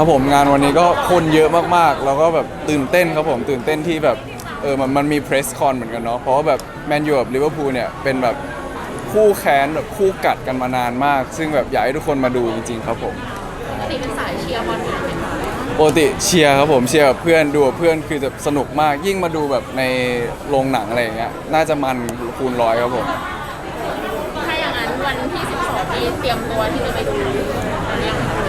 ครับผมงานวันนี้ก็คนเยอะมากๆ แล้วก็แบบตื่นเต้นครับผมตื่นเต้นที่แบบเออมันมันมีเพรสคอนเหมือนกันเนาะเพราะว่าแบบแมนยูกับลิเวอร์พูลเนี่ยเป็นแบบคู่แค้นแบบคู่กัดกันมานานมาก ซึ่งแบบอยากให้ทุกคนมาดูจริงๆครับผมปกติเป็นสายเชียร์บอลอยู่แล้วไหมคะปกติเชียร์ครับผมเชียร์กับเพื่อนดูกับเพื่อนคือจะสนุกมากยิ่งมาดูแบบในโรงหนังอะไรอย่างเงี้ยน่าจะมันคูณร้อยครับผมถ้าอย่างนั้นวันที่ 12 นี้เตรียมตัวที่จะไปดูยัง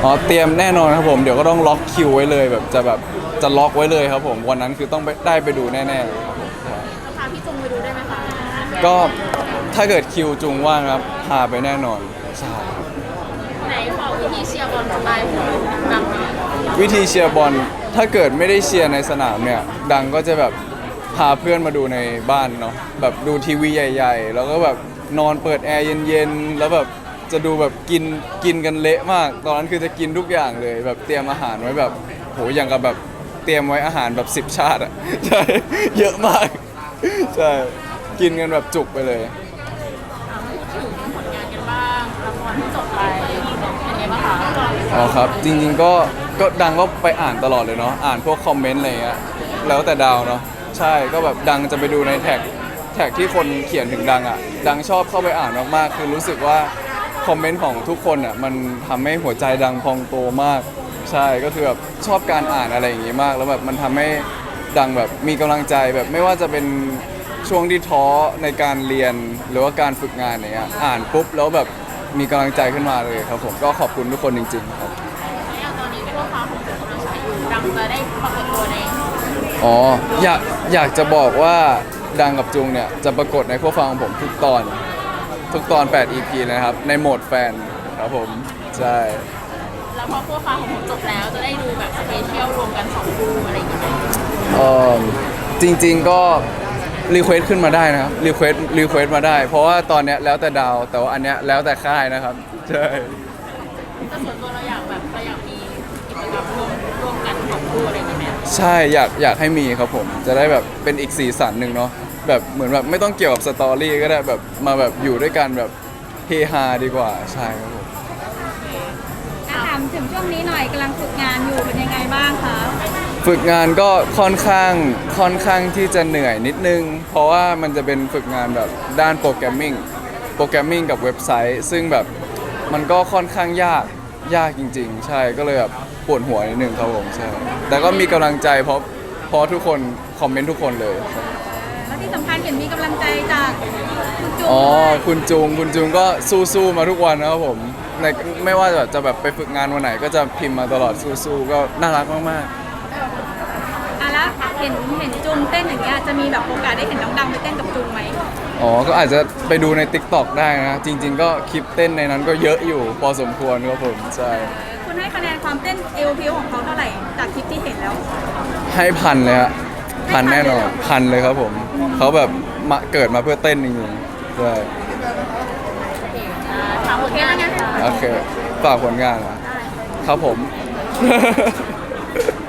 อ๋อเตรียมแน่นอนครับผมเดี๋ยวก็ต้องล็อกคิวไว้เลย แบบจะแบบจะล็อกไว้เลยครับผมวันนั้นคือต้องไปได้ไปดูแน่ๆเลยครับผมใช่จะพาพี่จุงไปดูได้ไหมคะก็ถ้าเกิดคิวจุงว่างครับพาไปแน่นอนใช่ครับไหนบอกวิธีเชียร์บอลสไตล์ของดังหน่อยวิธีเชียร์บอลถ้าเกิดไม่ได้เชียร์ในสนามเนี่ยดังก็จะแบบพาเพื่อนมาดูในบ้านเนาะแบบดูทีวีใหญ่ ๆ แล้วก็แบบนอนเปิดแอร์เย็นๆแล้วแบบ จะดูแบบกินกินกันเละมาก ตอนนั้นคือจะกินทุกอย่างเลย แบบเตรียมอาหารไว้แบบโหอย่างกับแบบเตรียมไว้อาหารแบบสิบ10ชาติอะใช่ เยอะมาก ใช่ กินกันแบบจุกไปเลยอะพูดถึงผลงานกันบ้างละครที่จบไปเป็นไงบ้างคะอ๋อครับจริงๆก็ก็ดังก็ไปอ่านตลอดเลยเนาะอ่านพวกคอมเมนต์อะไรเงี้ยแล้วแต่ดาวเนาะใช่ก็แบบดังจะไปดูในแท็กแท็กที่คนเขียนถึงดังอะดังชอบเข้าไปอ่านมากๆคือรู้สึกว่า คอมเมนต์ของทุกคนอะมันทำให้หัวใจดังพองโตมาก ใช่ก็คือแบบชอบการอ่านอะไรอย่างงี้มาก แล้วแบบมันทำให้ดังแบบมีกำลังใจแบบไม่ว่าจะเป็นช่วงที่ท้อในการเรียนหรือว่าการฝึกงานอย่างเงี้ยอ่านปุ๊บแล้วแบบมีกำลังใจขึ้นมาเลยครับผมก็ขอบคุณทุกคนจริงๆครับอย่างตอนนี้ทั่วฟ้าของผมกำลังฉายอยู่ดังจะได้ปรากฏตัวในอ๋ออยากอยากจะบอกว่าดังกับจุงเนี่ยจะปรากฏในข้อฟังของผมทุกตอน ทุกตอน 8 EP เลยนะครับ ในโหมดแฟนครับผม ใช่ แล้วพอทั่วฟ้าของผมจบแล้วจะได้ดูแบบสเปเชียลรวมกันสองคู่อะไรอย่างเงี้ยเออจริงๆก็รีเควสขึ้นมาได้นะครับรีเควสรีเควสมาได้ เพราะว่าตอนเนี้ยแล้วแต่ดาว แต่ว่าอันเนี้ยแล้วแต่ค่ายนะครับ ใช่ แต่ส่วนตัวเราอยากแบบเราอยากมีกิจกรรมร่วมร่วมกันสองคู่อะไรอย่างเงี้ยไหมใช่อยากอยากให้มีครับผม จะได้แบบเป็นอีกสีสันหนึ่งเนาะ แบบเหมือนแบบไม่ต้องเกี่ยวกับสตอรี่ก็ได้แบบมาแบบอยู่ด้วยกันแบบเฮฮาดีกว่าใช่ครับผมอะถามถึงช่วงนี้หน่อยกำลังฝึกงานอยู่เป็นยังไงบ้างคะฝึกงานก็ค่อนข้างค่อนข้างที่จะเหนื่อยนิดนึง เพราะว่ามันจะเป็นฝึกงานแบบด้านโปรแกรมมิ่งโปรแกรมมิ่งกับเว็บไซต์ ซึ่งแบบมันก็ค่อนข้างยากยากจริง ๆ ใช่ก็เลยแบบปวดหัวนิดนึงครับผมใช่แต่ก็มีกำลังใจเพราะเพราะทุกคนคอมเมนต์ทุกคนเลยแล้ว ที่สำคัญเห็นมีกำลังใจจากคุณจูนอ๋อด้วยคุณจุง คุณจุงก็สู้ๆมาทุกวันนะครับผมในไม่ว่าจะจะแบบไปฝึกงานวันไหน ก็จะพิมพ์มาตลอดสู้ๆก็น่ารักมากๆอะแล้วเห็นเห็นจูนเต้นอย่างเงี้ยจะมีแบบโอกาสได้เห็นน้องดังไปเต้นกับจูนไหมอ๋อ ก็อาจจะไปดูใน t ิ k t o k ได้นะ จริง ๆ ก็คลิปเต้นในนั้นก็เยอะอยู่พอสมควรครับผมใช่คุณให้คะแนนความเต้นเอวพิวของเขาเท่าไหร่จากคลิปที่เห็นแล้ว ให้พันเลยฮะพันแน่นอนพันเลยครับผม เขาแบบมาเกิดมาเพื่อเต้นจริงๆใช่อ่าถามผลงานกันค่ะโอเคฝากผลงานนะครับผม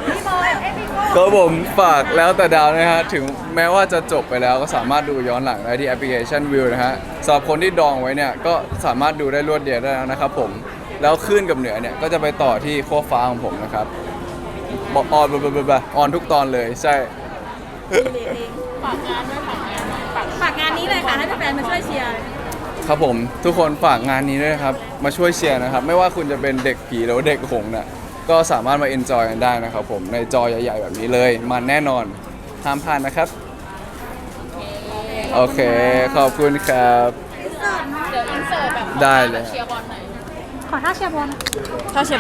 พี่โบเอ้ยพี่โบก็ผมฝากแล้วแต่ดาวนะฮะ ถึงแม้ว่าจะจบไปแล้วก็สามารถดูย้อนหลังได้ที่แอปพลิเคชันวิวนะฮะสำหรับคนที่ดองไว้เนี่ย ก็สามารถดูได้รวดเดียวได้แล้วนะครับผม แล้วขึ้นกับเหนือเนี่ย ก็จะไปต่อที่โคฟ้าของผมนะครับบอกออนบบบบบออนทุกตอนเลยใช่ ฝากงานด้วยฝากงานหน่อยฝากฝากงานนี้เลยค่ะให้แฟนๆมาช่วยเชียร์ ครับผมทุกคนฝากงานนี้ด้วยนะครับ มาช่วยเชียร์นะครับ ไม่ว่าคุณจะเป็นเด็กผีหรือว่าเด็กหงส์น่ะก็สามารถมาเอนจอยกันได้นะครับผมในจอใหญ่ ๆ แบบนี้เลยมันแน่นอนห้ามพลาดนะครับโอเคขอบคุณครับ เดี๋ยวอินเสิร์ตแบบได้เลย เชียร์บอลหน่อย ขอท่าเชียร์บอล ถ้าเชียร์บอล